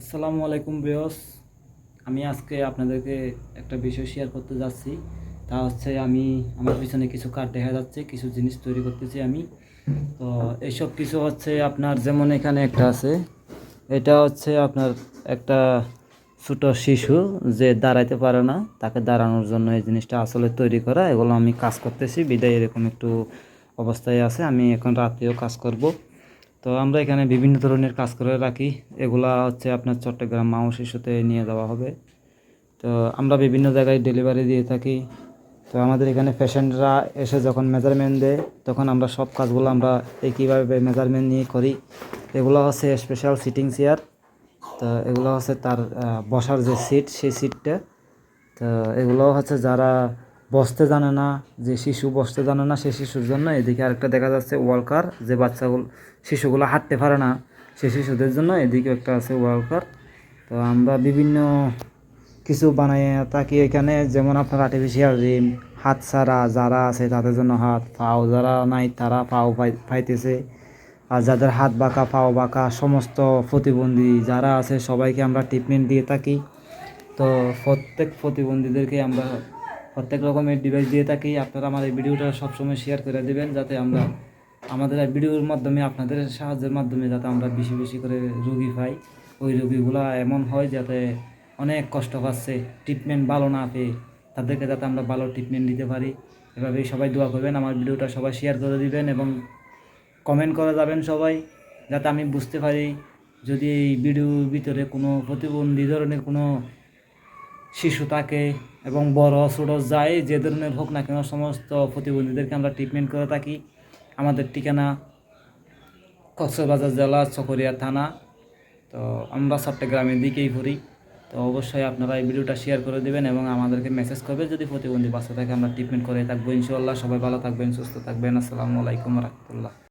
আসসালামু আলাইকুম বিয়স আমি আজকে আপনাদেরকে একটা বিষয় শেয়ার করতে যাচ্ছি। তা হচ্ছে আমি, আমার পিছনে কিছু কার্ড দেখা যাচ্ছে, কিছু জিনিস তৈরি করতেছি আমি। তো এইসব কিছু হচ্ছে আপনার যেমন এখানে একটা আছে, এটা হচ্ছে আপনার একটা ছোট শিশু যে দাঁড়াইতে পারে না, তাকে দাঁড়ানোর জন্য এই জিনিসটা আসলে তৈরি করা, এগুলো আমি কাজ করতেছি, বিদায় এরকম একটু অবস্থায় আছে, আমি এখন রাতেও কাজ করব। তো আমরা এখানে বিভিন্ন ধরনের কাজ করে রাখি। এগুলা হচ্ছে আপনার চট্টগ্রাম মাও শিশুতে নিয়ে যাওয়া হবে। তো আমরা বিভিন্ন জায়গায় ডেলিভারি দিয়ে থাকি। তো আমাদের এখানে পেশেন্টরা এসে যখন মেজারমেন্ট দেয়, তখন আমরা সব কাজগুলো আমরা একইভাবে মেজারমেন্ট নিয়ে করি। এগুলো হচ্ছে স্পেশাল সিটিং চেয়ার তো এগুলো হচ্ছে তার বসার যে সিট সেই সিটটা তো এগুলো হচ্ছে যারা বসতে জানে না, যে শিশু বসতে জানে না সে শিশুর জন্য। এদিকে আরেকটা দেখা যাচ্ছে ওয়ালকার, যে বাচ্চাগুলো, শিশুগুলো হাঁটতে পারে না সে শিশুদের জন্য। এদিকে একটা আছে ওয়ালকার। তো আমরা বিভিন্ন কিছু বানাই থাকি এখানে। যেমন আপনার আর্টিফিশিয়াল রিম হাত ছাড়া যারা আছে তাদের জন্য হাত, পাও যারা নাই তারা পাও পাইতেছে। আর যাদের হাত বাঁকা, পাও বাঁকা, সমস্ত প্রতিবন্ধী যারা আছে সবাইকে আমরা ট্রিটমেন্ট দিয়ে থাকি। তো প্রত্যেক প্রতিবন্ধীদেরকে আমরা প্রত্যেক রকমের ডিভাইস দিয়ে থাকি। আপনারা আমার এই ভিডিওটা সবসময় শেয়ার করে দেবেন, যাতে আমরা আমাদের এই ভিডিওর মাধ্যমে আপনাদের সাহায্যের মাধ্যমে যাতে আমরা বেশি বেশি করে রুগী পাই। ওই রুগীগুলা এমন হয় যাতে অনেক কষ্ট পাচ্ছে ট্রিটমেন্ট ভালো না পেয়ে। তাদেরকে যাতে আমরা ভালো ট্রিটমেন্ট দিতে পারি। এভাবেই সবাই দোয়া করবেন, আমার ভিডিওটা সবাই শেয়ার করে দিবেন এবং কমেন্ট করে যাবেন সবাই, যাতে আমি বুঝতে পারি যদি এই ভিডিওর ভিতরে কোনো প্রতিবন্ধী ধরনের কোনো শিশু থাকে এবং বড়, ছোট যায় যে ধরনের হোক না কেন সমস্ত প্রতিবন্ধীদেরকে আমরা ট্রিটমেন্ট করে থাকি। আমাদের ঠিকানা কক্সবাজার জেলা চকরিয়া থানা। তো আমরা চট্টগ্রামের দিকেই ঘুরি। তো অবশ্যই আপনারা এই ভিডিওটা শেয়ার করে দেবেন এবং আমাদেরকে মেসেজ করবে যদি প্রতিবন্ধী বাচ্চা থাকে, আমরা ট্রিটমেন্ট করে থাকব। ইনশাল্লাহ সবাই ভালো থাকবেন, সুস্থ থাকবেন। আসসালামু আলাইকুম রহমতুল্লাহ।